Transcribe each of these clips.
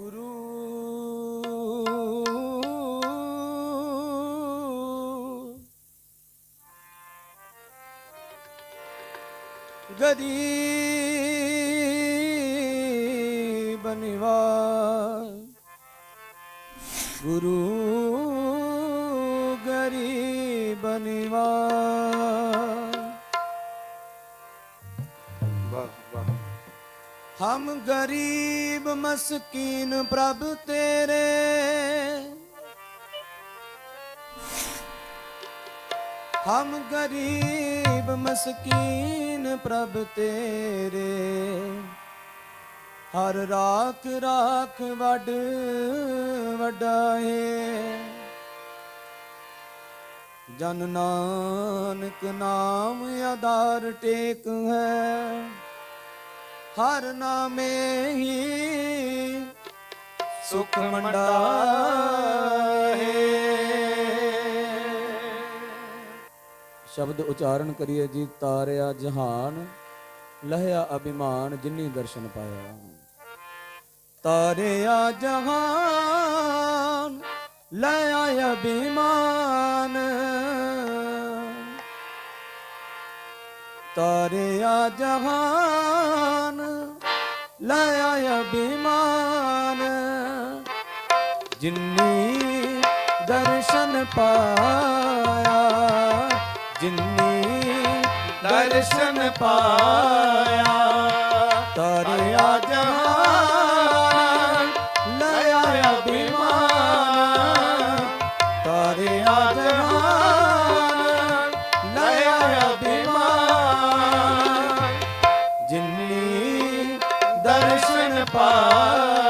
ਗੁਰੂ ਗਰੀਬ ਨਿਵਾਸ ਗੁਰੂ ਗਰੀਬ ਨਿਵਾਸ। ਹਮ ਗਰੀਬ ਮਸਕੀਨ ਪ੍ਰਭ ਤੇਰੇ। ਹਮ ਗਰੀਬ ਮਸਕੀਨ ਪ੍ਰਭ ਤੇਰੇ। ਹਰ ਰਾਖ ਰਾਖ ਵੱਡ ਵਡਾਏ। ਜਨ ਨਾਨਕ ਨਾਮ ਆਧਾਰ ਟੇਕ ਹੈ। ਹਰ ਨਾਮੇ ਹੀ ਸੁਖ ਮੰਡਾ ਸ਼ਬਦ ਉਚਾਰਨ ਕਰੀਏ ਜੀ, ਤਾਰਿਆ ਜਹਾਨ, ਲਹਿਆ ਅਭਿਮਾਨ, ਜਿਨੀ ਦਰਸ਼ਨ ਪਾਇਆ। ਤਾਰਿਆ ਜਹਾਨ, ਲਹਿਆ ਅਭਿਮਾਨ ਤਾਰਿਆ ਜਹਾਨ ਲਹਿਆ ਅਭਿਮਾਨ ਜਿੰਨੀ ਦਰਸ਼ਨ ਪਾਇਆ ਜਿੰਨੀ ਦਰਸ਼ਨ ਪਾਇਆ। ਦਰਸ਼ਨ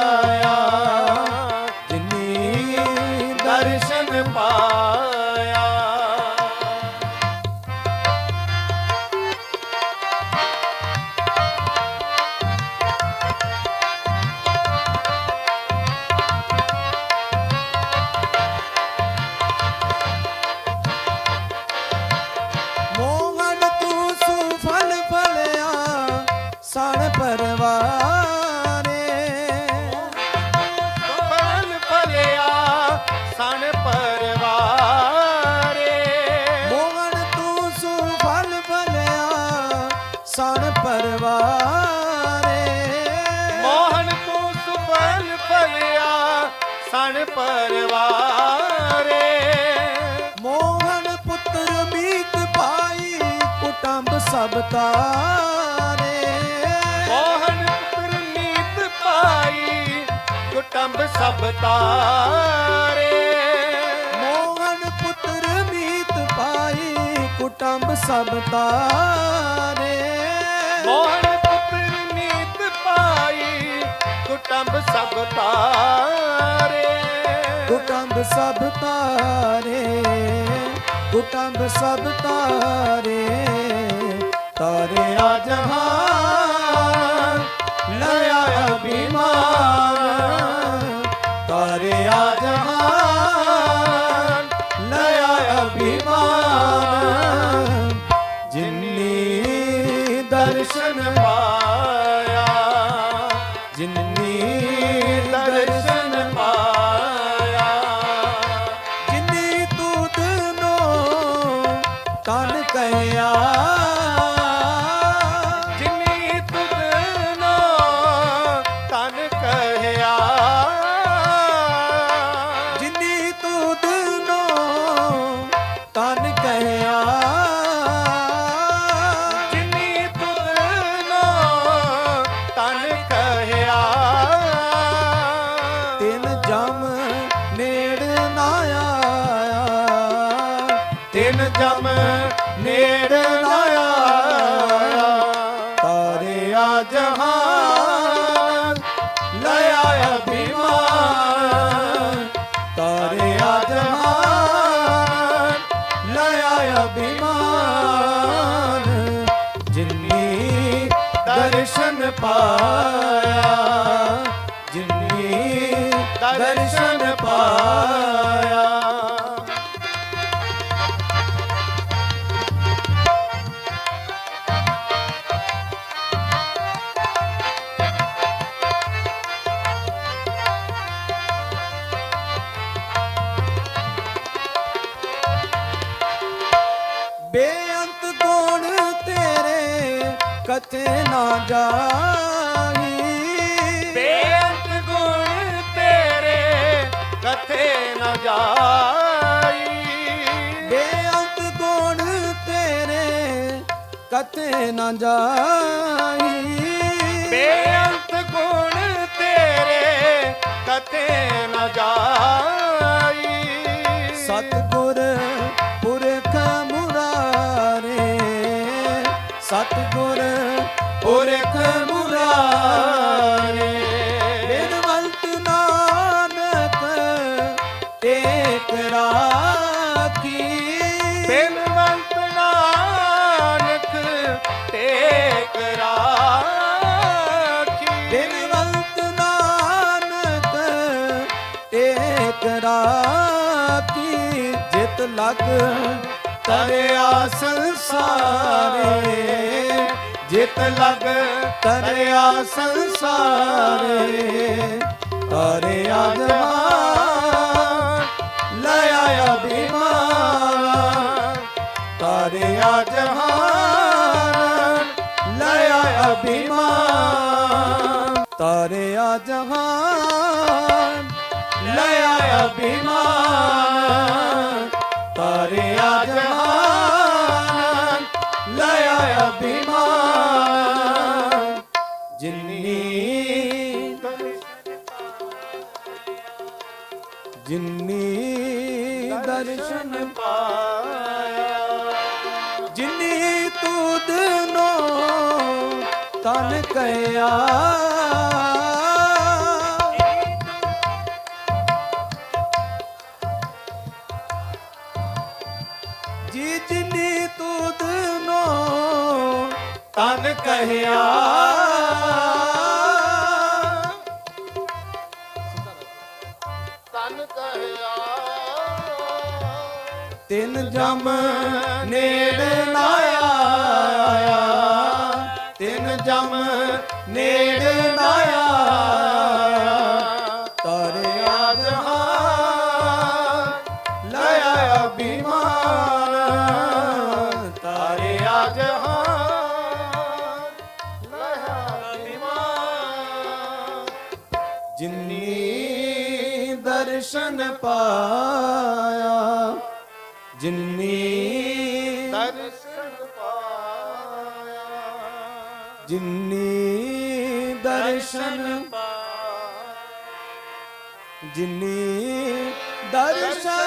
ਪਰਵਾਰੇ। ਮੋਹਨ ਪੁੱਤਰ ਮੀਤ ਭਾਈ ਕੁਟੰਬ ਸਭ ਤਾਰੇ। ਮੋਹਨ ਪੁੱਤਰ ਨੀਤ ਪਾਈ ਕੁਟੰਬ ਸਭ ਤਾਰੇ। ਮੋਹਨ ਪੁੱਤਰ ਮੀਤ ਭਾਈ ਕੁਟੰਬ ਸਭ ਤਾਰੇ। ਕੁਟੰਬ ਸਭ ਤਾਰੇ। ਕੁਟੰਬ ਸਭ ਤਾਰੇ ਕੁਟੰਬ ਸਭ ਤਾਰੇ। ਤਾਰੇ ਆ ਜਹਾਨ ਲਿਆ ਅਭਿਮਾਨ। ਤਿੰਨ ਜਮ ਨੇੜ ਨਾ ਆਇਆ। ਤਾਰਿਆ ਜਹਾਨ ਲਿਆ ਅਭਿਮਾਨ ਤਾਰਿਆ ਜਹਾਨ ਲਿਆ ਅਭਿਮਾਨ ਜਿਨੀ ਦਰਸ਼ਨ ਪਾਇਆ, ਜਿੰਨੀ ਦਰਸ਼ਨ ਪਾਇਆ। ਕਥੇ ਨਾ ਜਾਈ ਬੇਅੰਤ ਗੁਣ ਤੇਰੇ ਕਥੇ ਨ ਜਾਈ। ਬੇਅੰਤ ਗੁਣ ਤੇਰੇ ਕਥੇ ਨਾ ਜਾਈ। ਬੇਅੰਤ ਗੁਣ ਤੇਰੇ ਕਥੇ ਨ ਜਾਈ। ਰਾਖੀ ਜਿਤ ਲਗ ਤਰਿਆ ਸੰਸਾਰੇ ਜਿਤ ਲਗ ਤਰਿਆ ਸੰਸਾਰੇ ਤਰਿਆ ਜਮਾਨ ਲਿਆ ਬੀਮਾਰ ਤਰਿਆ ਜਹਾਨ ਲਿਆ ਬੀਮਾਰ ਤਰਿਆ ਜਹਾਨ ਲਿਆ ਬੀਮਾਰ ਤਰਿਆ ਜਹਾਨ ਲਿਆ ਅਭਿਮਾਨ। ਜਿੰਨੀ ਜਿਨੀ ਦਰਸ਼ਨ ਪਾਇਆ ਜਿੰਨੀ ਤੂੰ ਨੋ ਤਨ ਕਹਿਆ ਜਿਨੀ ਤੁਧ ਨੋ ਤਨ ਕਹਿਆ। ਤਨ ਕਹਿਆ। ਤਿੰਨ ਜਮ ਨੇੜ ਨਾ ਆਇਆ। ਤਿੰਨ ਜਮ ਪਾਇਆ ਜਿਨੀ ਦਰਸ਼ਨ ਪਾਇਆ। ਜਿਨੀ ਦਰਸ਼ਨ ਪਾਇਆ। ਜਿਨੀ ਦਰਸ਼ਨ